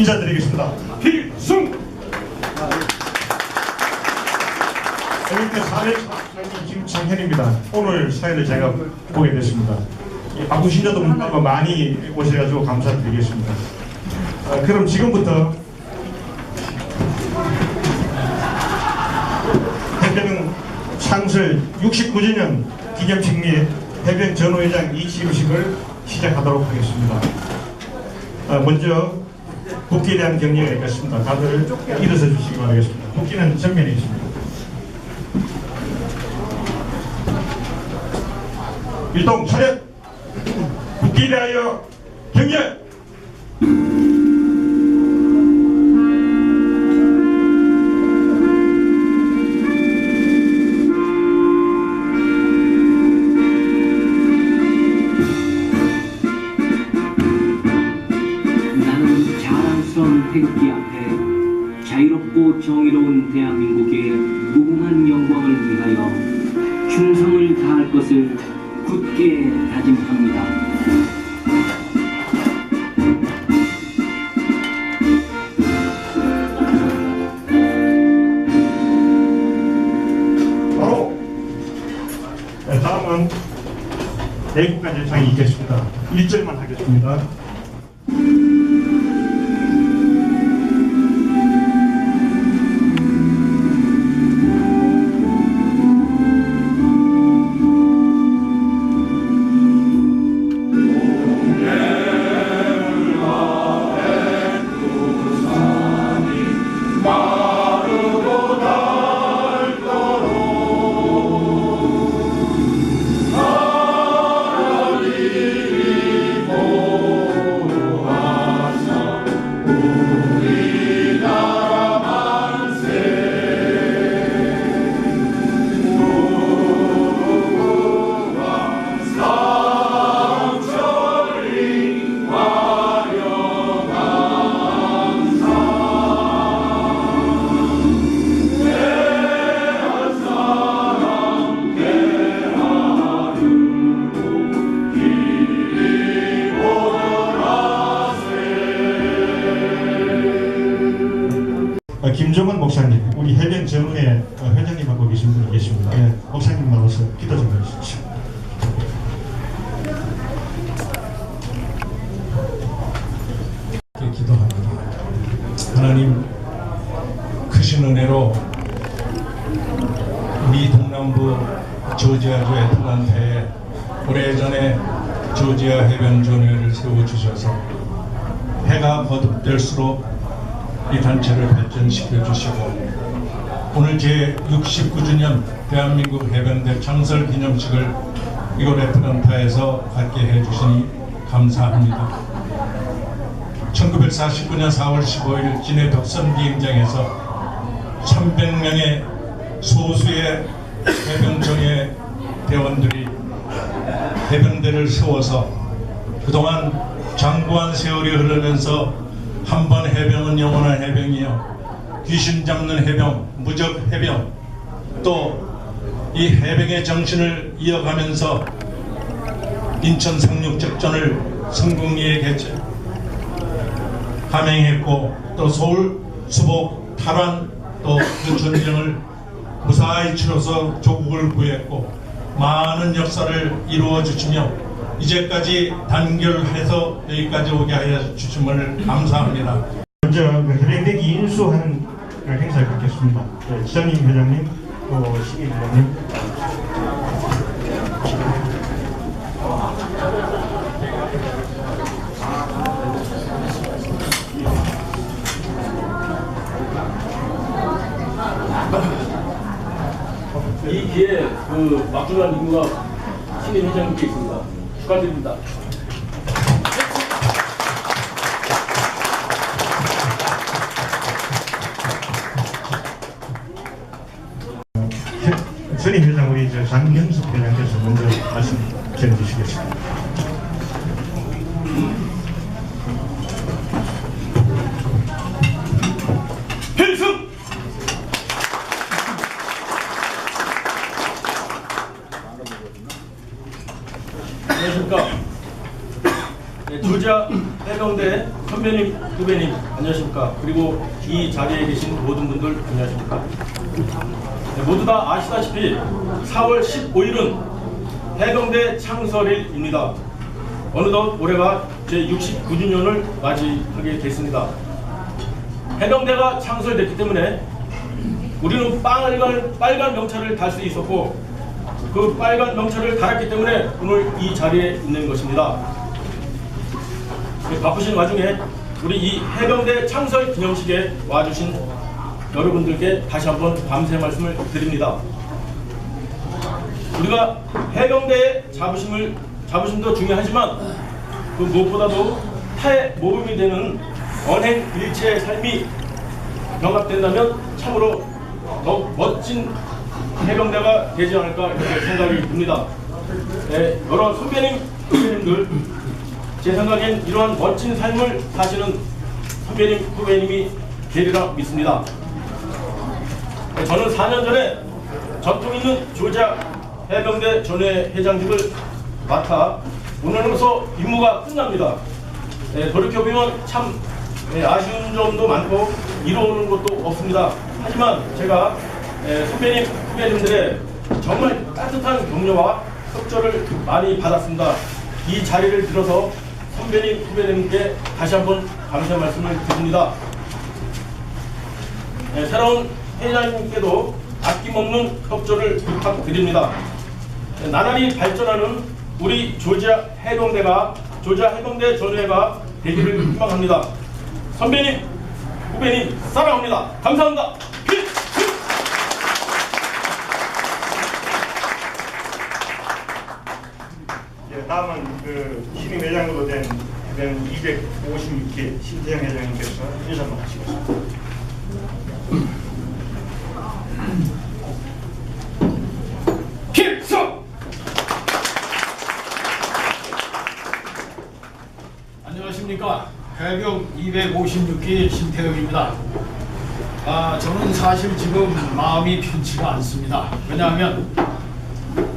인사드리겠습니다. 필승! 사회 사장님 김창현입니다. 오늘 사회를 제가 보게 됐습니다. 문화가 많이 오셔가지고 감사드리겠습니다. 아, 그럼 지금부터 해병 창설 69주년 기념식 및 해병 전후회장 이치임식을 시작하도록 하겠습니다. 아, 먼저 국기에 대한 경례가 있겠습니다. 다들 일어서 주시기 바라겠습니다. 국기는 전면에 있습니다. 일동 차렷! 국기에 대하여 경례! 태극기 앞에 자유롭고 정의로운 대한민국의 무궁한 영광을 위하여 충성을 다할 것을 굳게 다짐합니다. 네, 다음은 내국간 예상이 있겠습니다. 1절만 하겠습니다. 김종원 목사님, 우리 해변 전후회 어, 회장님하고 계신 분이 계십니다. 예, 목사님 나와서 기도 좀 해주십시오. 이렇게 기도합니다. 하나님 크신 은혜로 우리 동남부 조지아주 애틀란타에 오래전에 조지아 해변 전회를 세워주셔서 해가 거듭될수록 이 단체를 발전시켜 주시고 오늘 제 69주년 대한민국 해변대 창설 기념식을 이곳 애틀란타에서 갖게 해주시니 감사합니다. 1949년 4월 15일 진해 덕선 비행장에서 300명의 소수의 해병정예 대원들이 해병대를 세워서 그동안 장구한 세월이 흐르면서 한 번 해병은 영원한 해병이요. 귀신 잡는 해병, 무적 해병. 또 이 해병의 정신을 이어가면서 인천 상륙작전을 성공리에 개최. 감행했고 또 서울 수복 탈환 또그 전쟁을 무사히 치러서 조국을 구했고 많은 역사를 이루어 주시며 이제까지 단결해서 여기까지 오게 하여 주심을 감사합니다. 먼저 그 해병대기 인수하는 그 행사를 갖겠습니다. 네, 지장님 회장님, 또 시기 회장님. 이 기회에 그 막중한 임무가 신임 회장님께 있습니다. 축하드립니다. 회- 선임 회장 우리 저 장경숙 회장 안녕하십니까. 네, 조지아 해병대 선배님, 후배님 안녕하십니까? 그리고 이 자리에 계신 모든 분들 안녕하십니까? 네, 모두 다 아시다시피 4월 15일은 해병대 창설일입니다. 어느덧 올해가 제 69주년을 맞이하게 됐습니다. 해병대가 창설됐기 때문에 우리는 빨간, 빨간 명찰을 달 수 있었고 그 빨간 명찰을 달았기 때문에 오늘 이 자리에 있는 것입니다. 네, 바쁘신 와중에 우리 이 해병대 창설 기념식에 와주신 여러분들께 다시 한번 감사의 말씀을 드립니다. 우리가 해병대의 자부심을 자부심도 중요하지만 그 무엇보다도 타의 모범이 되는 언행 일체의 삶이 병합된다면 참으로 더욱 멋진 해병대가 되지 않을까 이렇게 생각이 듭니다. 네, 여러 선배님, 후배님들 제 생각엔 이러한 멋진 삶을 사시는 선배님, 후배님이 되리라 믿습니다. 네, 저는 4년 전에 전통 있는 조자 해병대 전회 회장직을 맡아 오늘로서 임무가 끝납니다. 네, 돌이켜보면 참 네, 아쉬운 점도 많고 이루어오는 것도 없습니다. 하지만 제가 네, 선배님, 후배님들의 정말 따뜻한 격려와 협조를 많이 받았습니다. 이 자리를 들어서 선배님, 후배님께 다시 한번 감사의 말씀을 드립니다. 네, 새로운 회장님께도 아낌없는 협조를 부탁드립니다. 네, 나날이 발전하는 우리 조지아 해병대가 조지아 해병대 전회가 되기를 희망합니다. 선배님, 후배님 사랑합니다. 감사합니다. 필! 예, 다음은 그 신임 회장으로 된 해병 256기 신태영 회장님께서 인사 한번 하시겠습니다. 안녕하십니까. 해병 256기 신태영입니다. 아, 저는 사실 지금 마음이 편치가 않습니다. 왜냐하면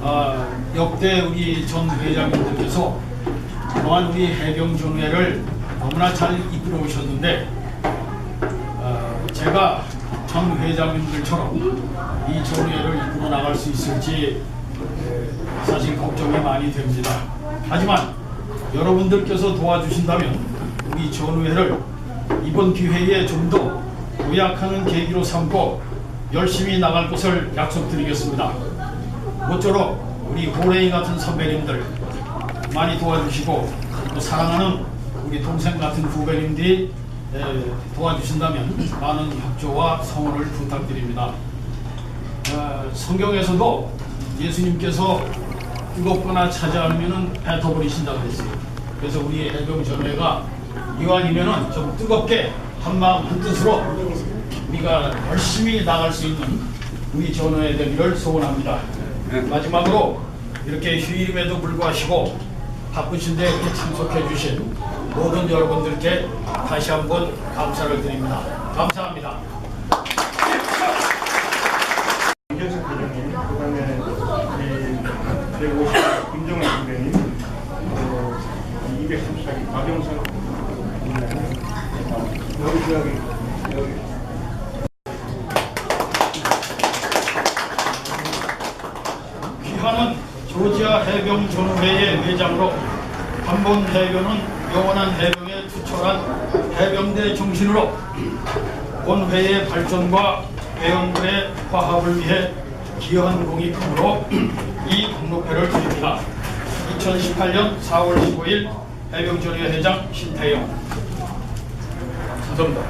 아, 역대 우리 전 회장님들께서 그동안 우리 해병 전회를 너무나 잘 이끌어 오셨는데 어, 제가 전 회장님들처럼 이 전회를 이끌어 나갈 수 있을지 에, 사실 걱정이 많이 됩니다. 하지만 여러분들께서 도와주신다면 우리 전회를 이번 기회에 좀더 도약하는 계기로 삼고 열심히 나갈 것을 약속드리겠습니다. 모쪼록 우리 호랭이 같은 선배님들 많이 도와주시고 또 사랑하는 우리 동생 같은 후배님들이 에, 도와주신다면 많은 협조와 성원을 부탁드립니다. 어, 성경에서도 예수님께서 뜨겁거나 않으면 뱉어버리신다고 했어요. 그래서 우리 해병 전회가 이왕이면은 좀 뜨겁게 한 마음 한 뜻으로 우리가 열심히 나갈 수 있는 우리 전회 되기를 소원합니다. 마지막으로 이렇게 휴일임에도 불구하시고 바쁘신데 이렇게 참석해 주신 모든 여러분들께 다시 한번 감사를 드립니다. 감사합니다. 김경석 회장님, 그다음에 이 150 김정은 선배님, 그리고 234기 박영선 선배님, 여기 여기 여기 귀하는 조지아 해병 회장으로 한번 해병은 영원한 해병에 투철한 해병대 정신으로 본회의 발전과 회원들의 화합을 위해 기여한 공이 크므로 이 공로패를 드립니다. 2018년 4월 15일 해병전회 회장 신태영 감사합니다.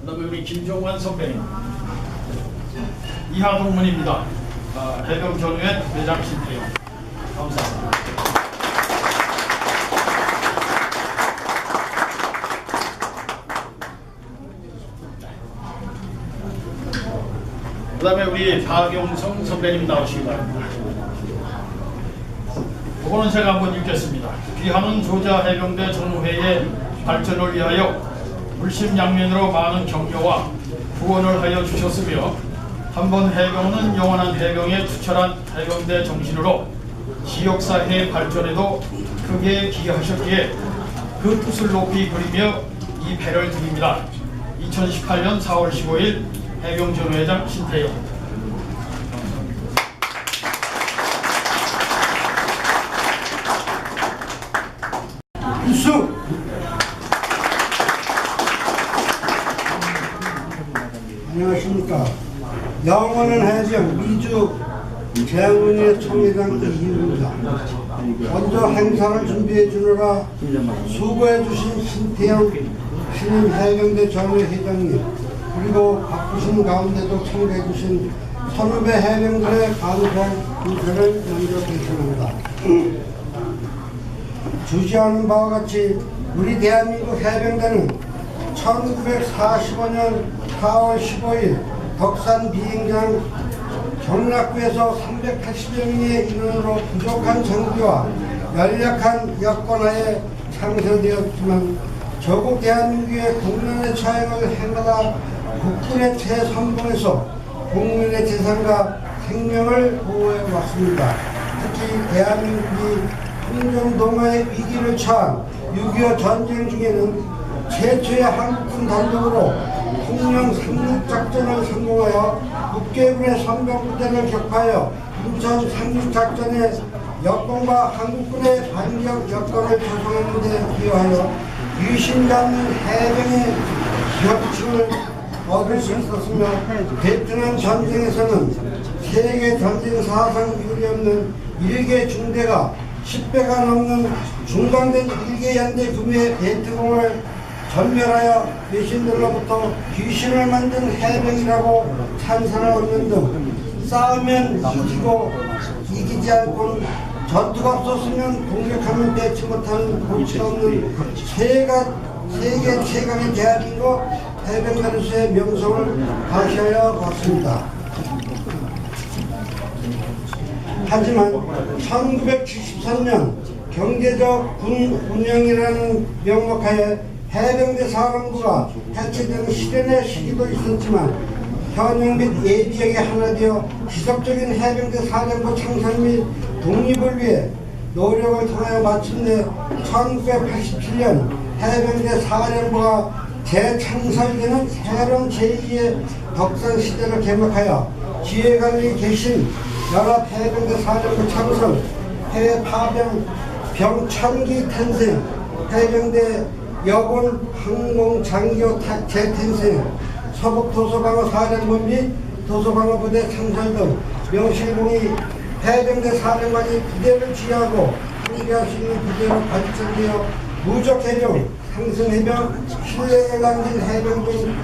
그 다음에 우리 김종환 선배님 이하 동문입니다. 아, 해병 전후의 회장 신태영 감사합니다. 그 다음에 우리 박용성 선배님 나오시기 바랍니다. 그거는 제가 한번 읽겠습니다. 귀하는 조자 해병대 전후회의 발전을 위하여 물심양면으로 많은 격려와 후원을 하여 주셨으며 한 번 해병은 영원한 해병의 투철한 해병대 정신으로 지역사회 발전에도 크게 기여하셨기에 그 뜻을 높이 그리며 이 배를 드립니다. 2018년 4월 15일 해병전 회장 신태영. 우수! 안녕하십니까 영원한 해병 미주 재훈의 총회장 이희입니다 먼저 행사를 준비해 주느라 수고해 주신 신태영 신임 해병대 전회 회장님 그리고 바쁘신 가운데도 참가해 주신 선후배 해병들의 감사 인사를 먼저 대신합니다. 주시하는 바와 같이 우리 대한민국 해병대는 1945년 4월 15일 덕산 비행장 경락구에서 380여 명의 인원으로 부족한 장비와 연약한 여건하에 창설되었지만 저국 대한민국의 국민의 처형을 행하다 국군의 최선봉에서 국민의 재산과 생명을 보호해 왔습니다. 특히 대한민국이 흥정동아의 위기를 처한 6.25 전쟁 중에는 최초의 한국군 단독으로 통영 상륙작전을 성공하여 국계군의 선병부대를 격파하여 인천 상륙작전의 여건과 한국군의 반격 여건을 조성하는 데 기여하여 유신받는 해병의 기업층을 얻을 수 있었으며 베트남 전쟁에서는 세계 전쟁 사상 이율이 없는 일개 중대가 10배가 넘는 중강된 일개 연대 규모의 베트공을 전멸하여 외신들로부터 귀신을 만든 해병이라고 찬사를 얻는 등 싸우면 이기고 이기지 않고 전투가 없었으면 공격하면 빼지 못하는 골치 없는 세가, 세계 최강의 대한민국 해병대로서의 명성을 과시하여 왔습니다. 하지만 1973년 경제적 군 운영이라는 명목하에 해병대 사령부가 해체되는 시련의 시기도 있었지만 현역 및 예비역이 하나 되어 지속적인 해병대 사령부 창설 및 독립을 위해 노력을 통하여 마침내 1987년 해병대 사령부가 재창설되는 새로운 제2의 덕산 시대를 개막하여 지휘관이 계신 연합 해병대 사령부 창설, 해외 파병, 병천기 탄생, 해병대 여군 항공 장교 타- 재탄생, 서북 도서방어 사령부 및 도서방어 부대 창설 등 명실공히 해병대 사령관이 부대를 지휘하고 통제할 수 있는 부대로 발전되어 무적 해병, 상승 해병, 신뢰를 남긴 해병 등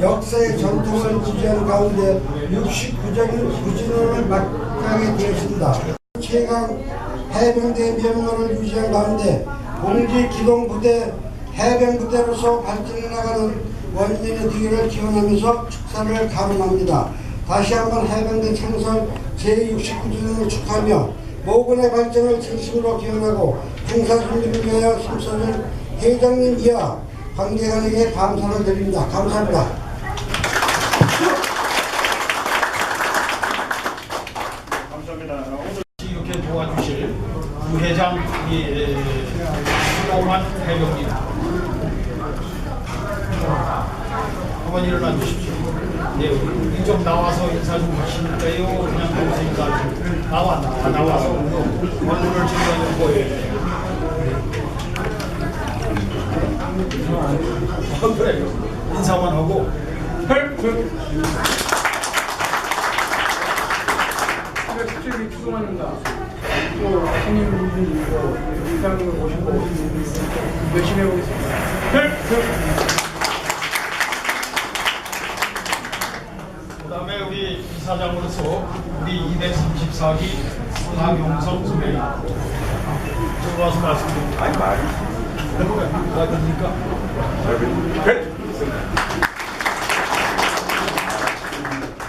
역사의 전통을 유지한 가운데 69적인 구진원을 맡게 되었습니다. 최강 해병대 면모를 유지한 가운데 공지 기동 부대 해병 부대로서 발전해 나가는 원년의 뒤를 기원하면서 축사를 가름합니다. 다시 한번 해병대 창설 제69주년을 축하하며 모군의 발전을 진심으로 기원하고 행사 준비를 위하여 힘써준 회장님 이하 관계관에게 감사를 드립니다. 감사합니다. 오늘 이렇게 도와주실 부회장 이 수고만 해병님 한번 일어나 주십시오. 네, 이쪽 나와서 인사 좀 하실까요? 그냥 거기서 인사 좀 나와 나 나와서 원문을 증거하는 거예요. 어, 그래 인사만 하고 특별히 추동합니다. 또 손님 분들도 의장님을 모시고 열심히 해보겠습니다. 그다음에 우리 이사장으로서 우리 234기 박용성 선배님 들어와서 말씀드립니다. 아니 말이 누가 됩니까?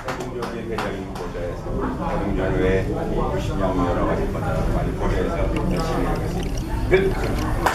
대통령의 회장인 고자에서 대통령 외 90년 여러 가지 것들을 많이 고려해서 열심히 하겠습니다. 끝.